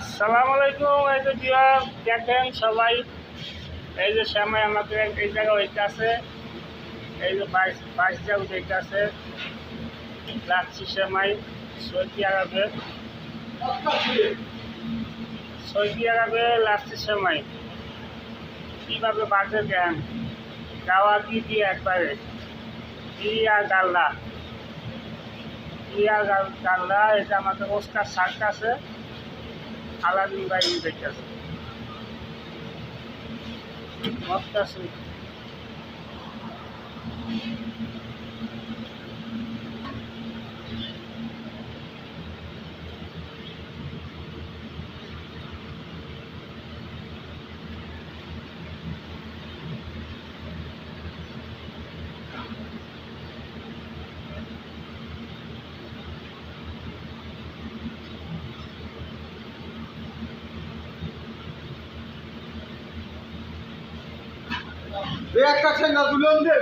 সালাম আলাইকুম এই যে দিয়া দেখেন সবাই। এই যে শ্যামাই আমাকে এই জায়গা ওইটা আছে এই যে বাইশ বাইশ জায়গা আছে লাচ্ছি শ্যামাই, সৌদি আরবে। সৌদি আরবে লাচ্ছি শ্যামাই। কীভাবে বাজে দেন গাওয়া দিয়ে দিয়ে একবারে ইয়া গাল্লা? ইয়া গাল- গাল্লা? এটা আমাদের ওস্কার শাক আছে। আলাদিন ভাই দেখতেছে মস্ত আছে। একটা ঠেঙ্গা তুলে দে